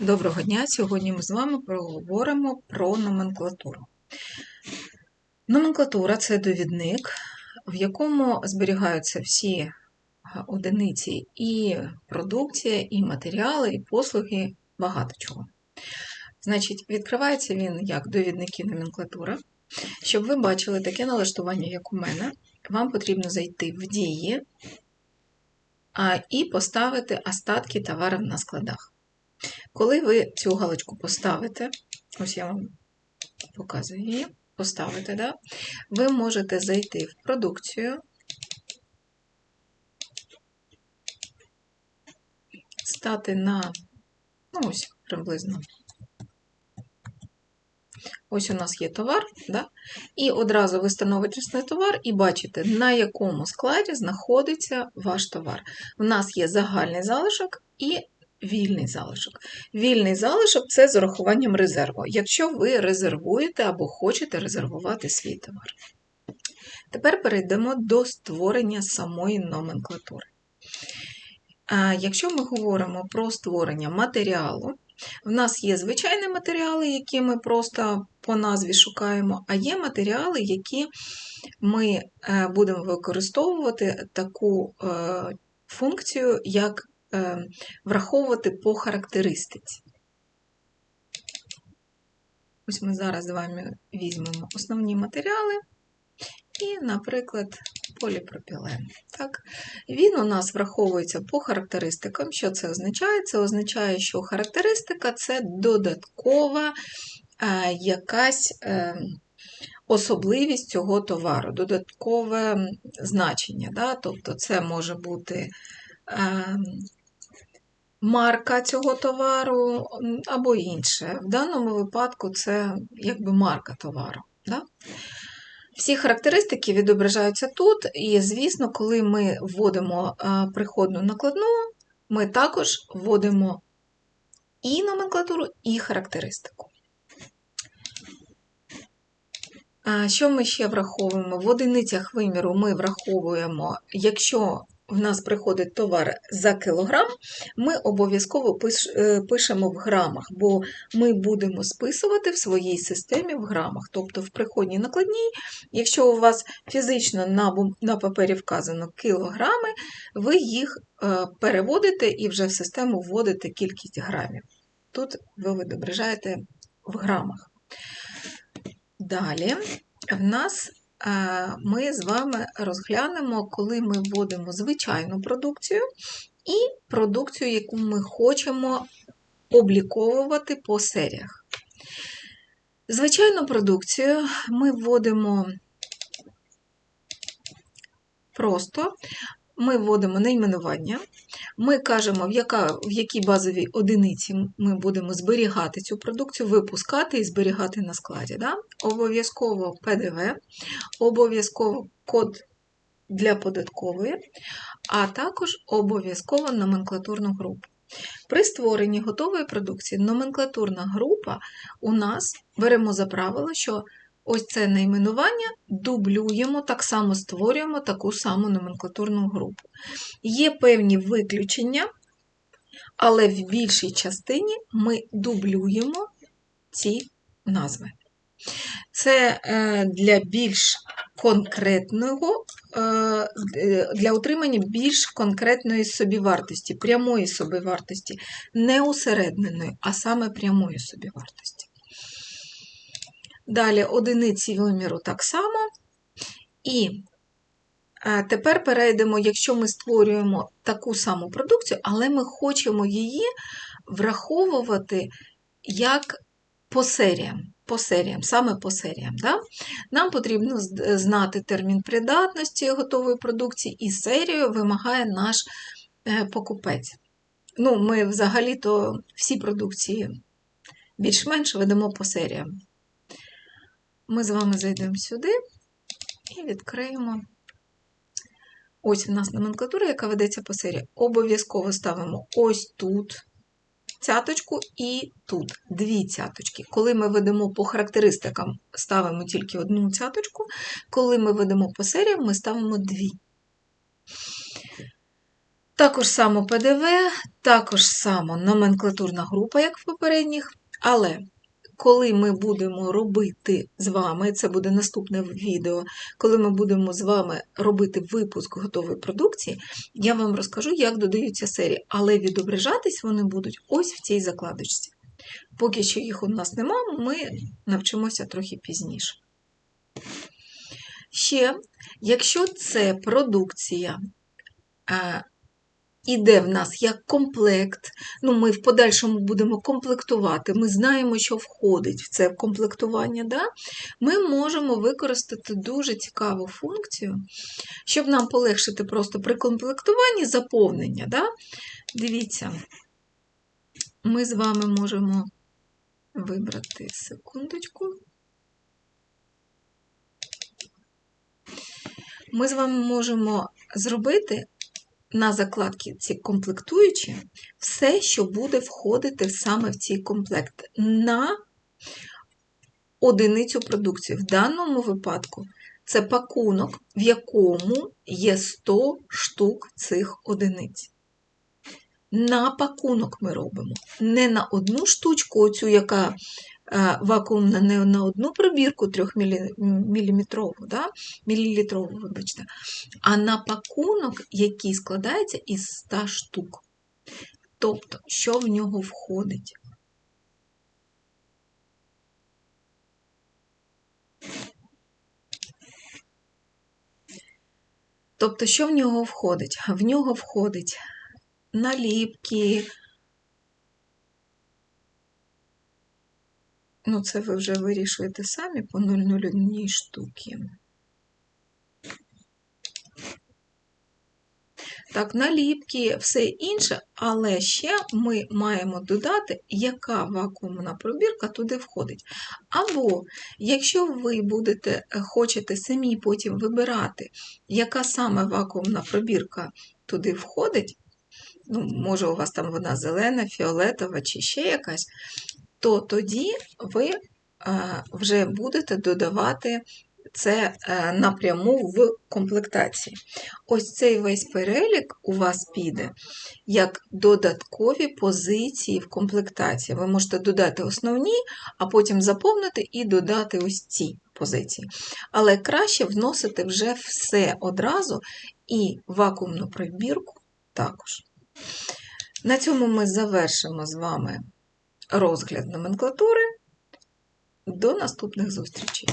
Доброго дня! Сьогодні ми з вами поговоримо про номенклатуру. Номенклатура це довідник, в якому зберігаються всі одиниці і продукція, і матеріали, і послуги, багато чого. Значить, відкривається він як довідники номенклатура. Щоб ви бачили таке налаштування, як у мене, вам потрібно зайти в дії і поставити остатки товарів на складах. Коли ви цю галочку поставите, ось я вам показую її, поставите, да? ви можете зайти в продукцію, стати на, ну ось приблизно. Ось у нас є товар, да? і одразу ви становитесь на товар і бачите, на якому складі знаходиться ваш товар. У нас є загальний залишок і вільний залишок. Вільний залишок це з урахуванням резерву, якщо ви резервуєте або хочете резервувати свій товар. Тепер перейдемо до створення самої номенклатури. Якщо ми говоримо про створення матеріалу, в нас є звичайні матеріали, які ми просто по назві шукаємо, а є матеріали, які ми е, будемо використовувати таку е, функцію, як враховувати по характеристиці. Ось ми зараз з вами візьмемо основні матеріали і, наприклад, поліпропілен. Так? Він у нас враховується по характеристикам. Що це означає? Це означає, що характеристика це додаткова е, якась е, особливість цього товару, додаткове значення. Да? Тобто це може бути марка цього товару або інше. В даному випадку це якби марка товару. Да? Всі характеристики відображаються тут, і, звісно, коли ми вводимо приходну накладну, ми також вводимо і номенклатуру, і характеристику. Що ми ще враховуємо? В одиницях виміру ми враховуємо, якщо в нас приходить товар за кілограм, ми обов'язково е, пишемо в грамах, бо ми будемо списувати в своїй системі в грамах. Тобто в приходній накладній, якщо у вас фізично на на папері вказано кілограми, ви їх е, переводите і вже в систему вводите кількість грамів. Тут ви відображаєте в грамах. Далі в нас ми з вами розглянемо, коли ми вводимо звичайну продукцію і продукцію, яку ми хочемо обліковувати по серіях. Звичайну продукцію ми вводимо просто, ми вводимо найменування, ми кажемо, в, яка, в якій базовій одиниці ми будемо зберігати цю продукцію, випускати і зберігати на складі. Да? Обов'язково ПДВ, обов'язково код для податкової, а також обов'язково номенклатурну групу. При створенні готової продукції номенклатурна група у нас беремо за правило, що ось це найменування дублюємо, так само створюємо таку саму номенклатурну групу. Є певні виключення, але в більшій частині ми дублюємо ці назви. Це е, для більш конкретного, е, для отримання більш конкретної собівартості, прямої собівартості, не усередненої, а саме прямої собівартості. Далі одиниці виміру так само. І е, тепер перейдемо, якщо ми створюємо таку саму продукцію, але ми хочемо її враховувати як по серіям. По серіям, саме по серіям. Да? Нам потрібно знати термін придатності готової продукції, і серію вимагає наш е, покупець. Ну, Ми взагалі-то всі продукції більш-менш ведемо по серіям. Ми з вами зайдемо сюди і відкриємо. Ось у нас номенклатура, яка ведеться по серії. Обов'язково ставимо ось тут цяточку і тут дві цяточки. Коли ми ведемо по характеристикам, ставимо тільки одну цяточку, коли ми ведемо по серіям, ми ставимо дві. Також само ПДВ, також само номенклатурна група, як в попередніх, але коли ми будемо робити з вами, це буде наступне відео, коли ми будемо з вами робити випуск готової продукції, я вам розкажу, як додаються серії, але відображатись вони будуть ось в цій закладочці. Поки що їх у нас нема, ми навчимося трохи пізніше. Ще, якщо це продукція е, іде в нас як комплект, ну ми в подальшому будемо комплектувати, ми знаємо, що входить в це комплектування, да? ми можемо використати дуже цікаву функцію, щоб нам полегшити просто при комплектуванні заповнення. Да? Дивіться, ми з вами можемо вибрати секундочку. Ми з вами можемо зробити на закладці ці комплектуючі все, що буде входити саме в цей комплект на одиницю продукції. В даному випадку це пакунок, в якому є 100 штук цих одиниць. На пакунок ми робимо. Не на одну штучку, оцю, яка е, вакуумна, не на одну пробірку 3 мм, да? мілілітрову, вибачте, а на пакунок, який складається із 100 штук. Тобто, що в нього входить? Тобто, що в нього входить? В нього входить наліпки. Ну, це ви вже вирішуєте самі по 0,01 штуки. Так, наліпки, все інше, але ще ми маємо додати, яка вакуумна пробірка туди входить. Або, якщо ви будете хочете самі потім вибирати, яка саме вакуумна пробірка туди входить, ну, може, у вас там вона зелена, фіолетова чи ще якась, то тоді ви вже будете додавати це е, напряму в комплектації. Ось цей весь перелік у вас піде як додаткові позиції в комплектації. Ви можете додати основні, а потім заповнити і додати ось ці позиції. Але краще вносити вже все одразу і вакуумну прибірку також. На цьому ми завершимо з вами розгляд номенклатури. До наступних зустрічей!